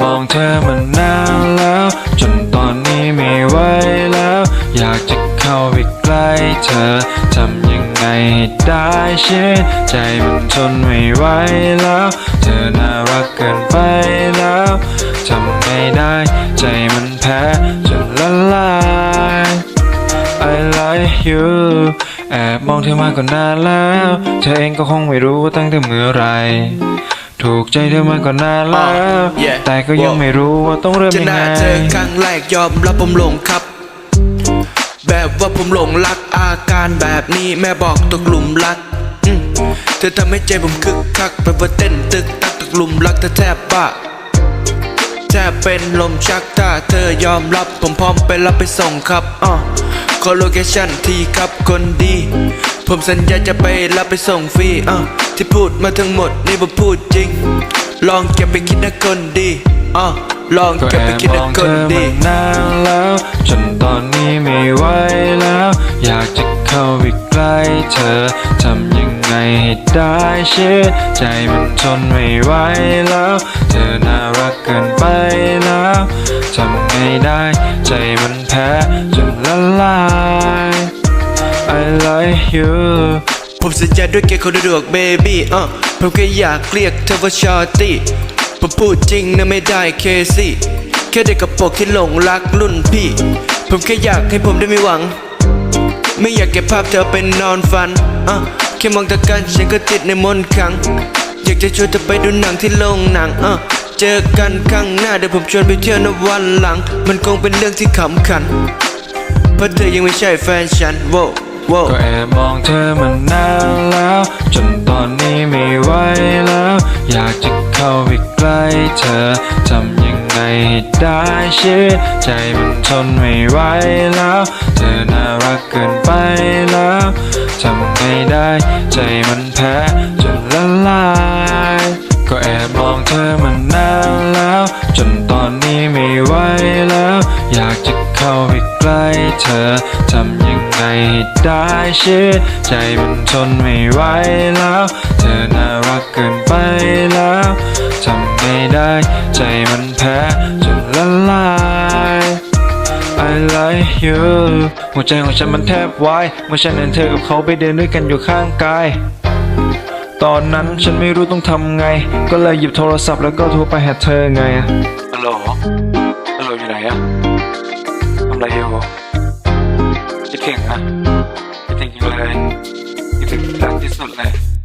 มองเธอมานนานแล้ว จนตอนนี้ไม่ไหวแล้ว อยากจะเข้าไปใกล้เธอทำยังไงให้ได้ชิดใจมันทนไม่ไหวแล้ว เธอน่ารักเกินไปแล้วทำไม่ได้ใจมันแพ้จนละลาย I like you แอบมองเธอมาก็นานแล้ว เธอเองก็คงไม่รู้ว่าตั้งแต่เมื่อไหร ถูกใจเธอมาก็นานแล้ว yeah. แต่ก็ยังไม่รู้ว่าต้องเริ่มยังน่าไงเจอครั้งแรกยอมรับผมหลงครับ แบบว่าผมหลงรักอาการแบบนี้แม่บอกตกหลุมรักเธอทำให้ใจผมคึกคักแบบว่าเต้นตึกตักตกหลุมรักเธอแทบบ้าแทบเป็นลมชักถ้าเธอยอมรับผมพร้อมไปรับไปส่งครับอ่อขอโลเคชั่นทีครับคนดี ผมสัญญาจะไปรับไปส่งฟรีอะ ที่พูดมาทั้งหมดนี่ผมพูดจริง ลองเก็บไปคิดนะคนดีอะลองก็เก็บไปคิดนะองคเธนอดีมานานแล้วจนตอนนี้ไม่ไหวแล้ว อยากจะเข้าไปใกล้เธอทำยังไงให้ได้ชิดใจมันทนไม่ไหวแล้ว เธอน่ารักเกินไปแล้วทำไงได้ใจมันแพ้จนละลาย I like you ผมสัญญาด้วยเกียรติคนสะดวกเบบี้อะผมแค่อยากเรียกเธอว่าชอตตี้ผมพูดจริงนะไม่ได้เคซี่แค่เด็กกระโปรงที่หลงรักรุ่นพี่ ผมแค่อยากให้ผมได้มีหวัง ไม่อยากเก็บภาพเธอเป็นนอนฝันอะแค่มองตากันฉันก็ติดในมนต์ขัง อยากจะชวนเธอไปดูหนังที่โรงหนังอะเจอกันครั้งหน้าเดี๋ยวผมชวนไปเที่ยวในวันหลัง มันคงเป็นเรื่องที่ขำขัน เพราะเธอยังไม่ใช่แฟนฉันโว้ ก็แอบมองเธอมานานแล้ว จนตอนนี้ไม่ไหวแล้ว อยากจะเข้าไปใกล้เธอทำยังไงได้ชิดใจมันทนไม่ไหวแล้ว เธอน่ารักเกินไปแล้วทำไงได้ใจมันแพ้จนละลายก็แอบมองเธอมานานแล้ว จนตอนนี้ไม่ไหวแล้ว อยากจะเข้าไปใกล้เธอทำยัง ไงให้ได้ชิดใจมันทนไม่ไหวแล้ว เธอน่ารักเกินไปแล้วทำไม่ได้ใจมันแพ้จนละลาย I like you หัวใจของฉันมันแทบวายเมื่อฉันเห็นเธอกับเขาไปเดินด้วยกันอยู่ข้างกายตอนนั้นฉันไม่รู้ต้องทำไง ก็เลยหยิบโทรศัพท์แล้วก็โทรไปหาเธอไงอะฮัลโหลฮัลโหลอยู่ไหนอะทำอะไรอยู่ คิดถึงอะคิดถึงอ